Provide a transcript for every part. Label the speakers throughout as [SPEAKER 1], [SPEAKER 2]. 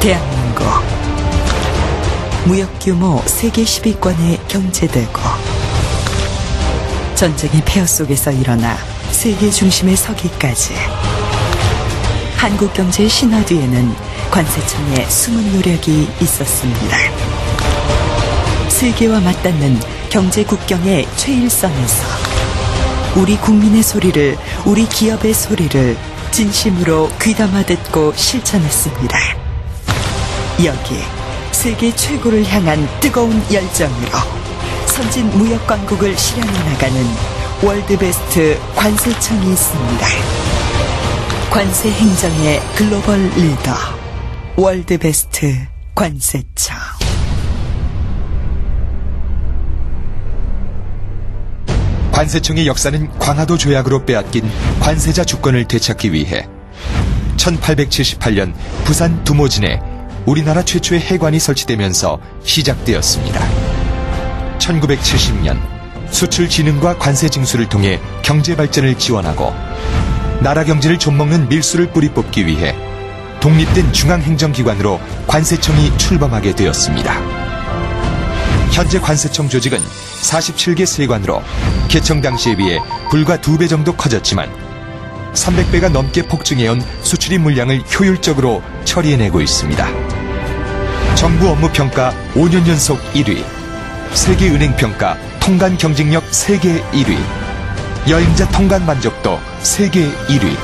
[SPEAKER 1] 대한민국 무역 규모 세계 10위권의 경제대국 전쟁의 폐허 속에서 일어나 세계 중심에 서기까지 한국 경제의 신화 뒤에는 관세청의 숨은 노력이 있었습니다. 세계와 맞닿는 경제 국경의 최일선에서 우리 국민의 소리를 우리 기업의 소리를 진심으로 귀담아 듣고 실천했습니다. 여기 세계 최고를 향한 뜨거운 열정으로 선진 무역 광국을 실현해 나가는 월드베스트 관세청이 있습니다. 관세 행정의 글로벌 리더 월드베스트 관세청
[SPEAKER 2] 관세청의 역사는 광화도 조약으로 빼앗긴 관세자 주권을 되찾기 위해 1878년 부산 두모진에 우리나라 최초의 해관이 설치되면서 시작되었습니다. 1970년 수출 진흥과 관세 징수를 통해 경제 발전을 지원하고 나라 경제를 좀먹는 밀수를 뿌리 뽑기 위해 독립된 중앙행정기관으로 관세청이 출범하게 되었습니다. 현재 관세청 조직은 47개 세관으로 개청 당시에 비해 불과 두배 정도 커졌지만 300배가 넘게 폭증해온 수출입 물량을 효율적으로 처리해내고 있습니다. 정부 업무 평가 5년 연속 1위, 세계은행 평가 통관 경쟁력 세계 1위, 여행자 통관 만족도 세계 1위.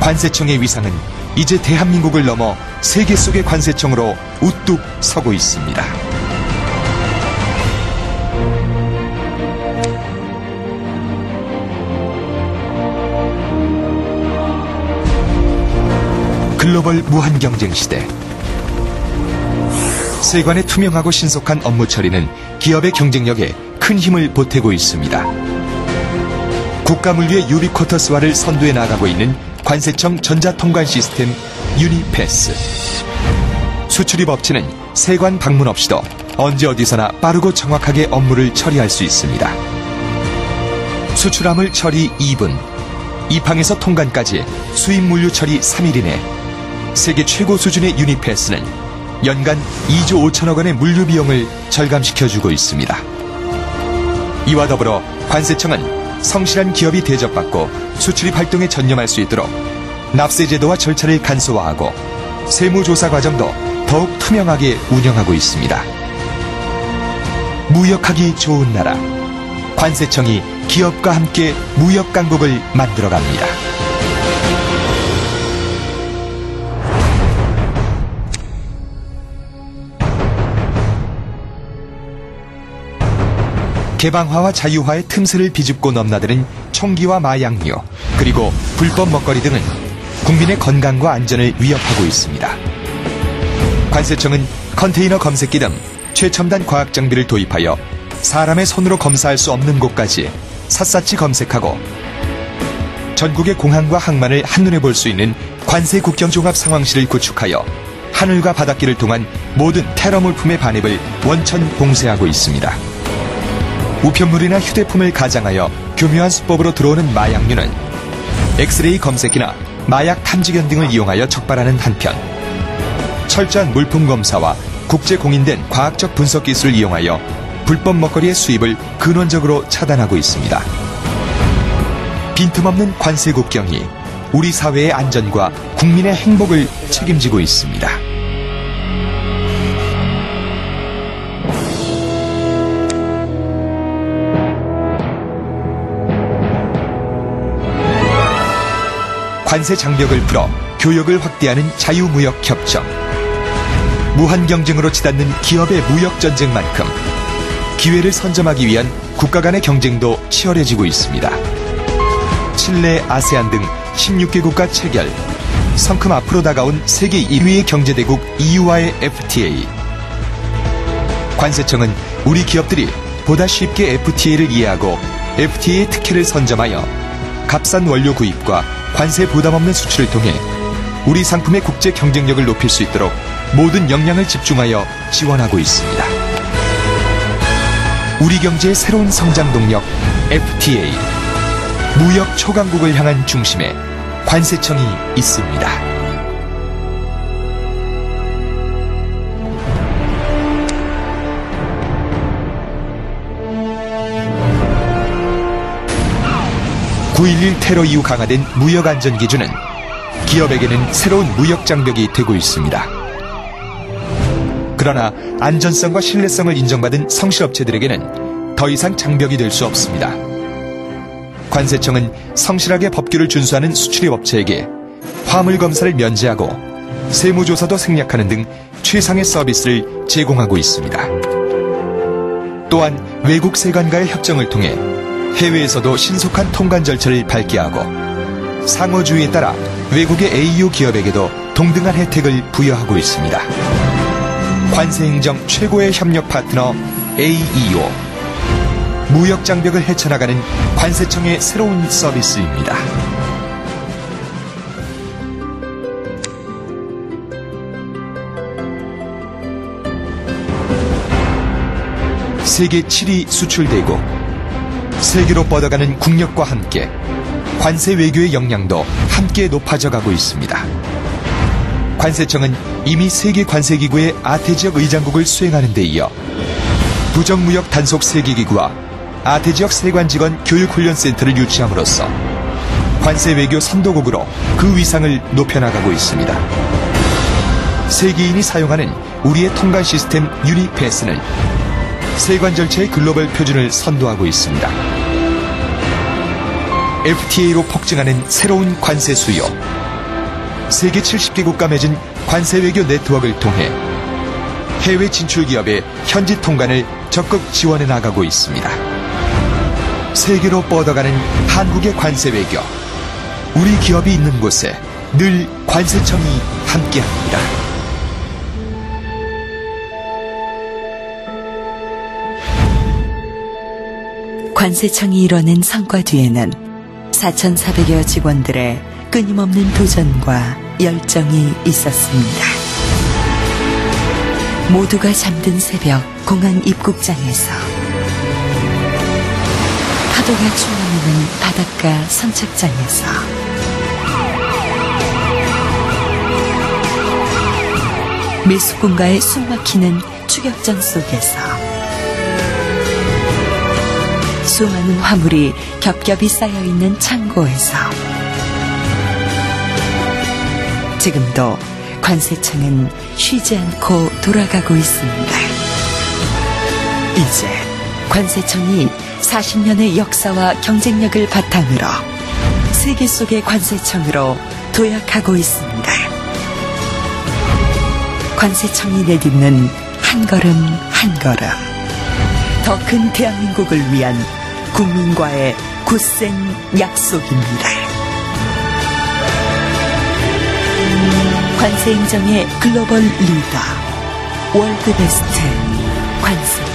[SPEAKER 2] 관세청의 위상은 이제 대한민국을 넘어 세계 속의 관세청으로 우뚝 서고 있습니다. 글로벌 무한 경쟁 시대. 세관의 투명하고 신속한 업무 처리는 기업의 경쟁력에 큰 힘을 보태고 있습니다. 국가물류의 유비쿼터스화를 선도해 나가고 있는 관세청 전자통관 시스템 유니패스. 수출입 업체는 세관 방문 없이도 언제 어디서나 빠르고 정확하게 업무를 처리할 수 있습니다. 수출함을 처리 2분, 입항에서 통관까지 수입 물류 처리 3일 이내 세계 최고 수준의 유니패스는 연간 2조 5천억 원의 물류 비용을 절감시켜주고 있습니다. 이와 더불어 관세청은 성실한 기업이 대접받고 수출입 활동에 전념할 수 있도록 납세 제도와 절차를 간소화하고 세무조사 과정도 더욱 투명하게 운영하고 있습니다. 무역하기 좋은 나라 관세청이 기업과 함께 무역 강국을 만들어 갑니다. 개방화와 자유화의 틈새를 비집고 넘나드는 총기와 마약류, 그리고 불법 먹거리 등은 국민의 건강과 안전을 위협하고 있습니다. 관세청은 컨테이너 검색기 등 최첨단 과학 장비를 도입하여 사람의 손으로 검사할 수 없는 곳까지 샅샅이 검색하고 전국의 공항과 항만을 한눈에 볼 수 있는 관세 국경 종합 상황실을 구축하여 하늘과 바닷길을 통한 모든 테러 물품의 반입을 원천 봉쇄하고 있습니다. 우편물이나 휴대폰을 가장하여 교묘한 수법으로 들어오는 마약류는 엑스레이 검색기나 마약 탐지견 등을 이용하여 적발하는 한편 철저한 물품 검사와 국제 공인된 과학적 분석 기술을 이용하여 불법 먹거리의 수입을 근원적으로 차단하고 있습니다. 빈틈없는 관세 국경이 우리 사회의 안전과 국민의 행복을 책임지고 있습니다. 관세 장벽을 풀어 교역을 확대하는 자유무역 협정. 무한 경쟁으로 치닫는 기업의 무역 전쟁만큼 기회를 선점하기 위한 국가 간의 경쟁도 치열해지고 있습니다. 칠레, 아세안 등 16개 국가 체결, 성큼 앞으로 다가온 세계 1위의 경제대국 EU와의 FTA. 관세청은 우리 기업들이 보다 쉽게 FTA를 이해하고 FTA의 특혜를 선점하여 값싼 원료 구입과 관세 부담 없는 수출을 통해 우리 상품의 국제 경쟁력을 높일 수 있도록 모든 역량을 집중하여 지원하고 있습니다. 우리 경제의 새로운 성장 동력 FTA 무역 초강국을 향한 중심에 관세청이 있습니다. 9.11 테러 이후 강화된 무역 안전 기준은 기업에게는 새로운 무역 장벽이 되고 있습니다. 그러나 안전성과 신뢰성을 인정받은 성실업체들에게는 더 이상 장벽이 될 수 없습니다. 관세청은 성실하게 법규를 준수하는 수출입 업체에게 화물 검사를 면제하고 세무조사도 생략하는 등 최상의 서비스를 제공하고 있습니다. 또한 외국 세관과의 협정을 통해 해외에서도 신속한 통관 절차를 밟게 하고 상호주의에 따라 외국의 AU 기업에게도 동등한 혜택을 부여하고 있습니다. 관세행정 최고의 협력 파트너 AEO 무역 장벽을 헤쳐나가는 관세청의 새로운 서비스입니다. 세계 7위 수출대국 세계로 뻗어가는 국력과 함께 관세 외교의 역량도 함께 높아져 가고 있습니다. 관세청은 이미 세계 관세기구의 아태 지역 의장국을 수행하는 데 이어 부정무역 단속 세계기구와 아태 지역 세관직원 교육훈련센터를 유치함으로써 관세 외교 선도국으로 그 위상을 높여나가고 있습니다. 세계인이 사용하는 우리의 통관 시스템 유니패스는 세관 절차의 글로벌 표준을 선도하고 있습니다. FTA로 폭증하는 새로운 관세 수요. 세계 70개국가 맺은 관세 외교 네트워크를 통해 해외 진출 기업의 현지 통관을 적극 지원해 나가고 있습니다. 세계로 뻗어가는 한국의 관세 외교. 우리 기업이 있는 곳에 늘 관세청이 함께합니다.
[SPEAKER 1] 관세청이 이뤄낸 성과 뒤에는 4,400여 직원들의 끊임없는 도전과 열정이 있었습니다. 모두가 잠든 새벽 공항 입국장에서 파도가 출렁이는 바닷가 선착장에서 미숙군가의 숨막히는 추격전 속에서 수많은 화물이 겹겹이 쌓여있는 창고에서 지금도 관세청은 쉬지 않고 돌아가고 있습니다. 이제 관세청이 40년의 역사와 경쟁력을 바탕으로 세계 속의 관세청으로 도약하고 있습니다. 관세청이 내딛는 한 걸음 한 걸음 더 큰 대한민국을 위한 국민과의 굳센 약속입니다. 관세행정의 글로벌 리더 월드베스트 관세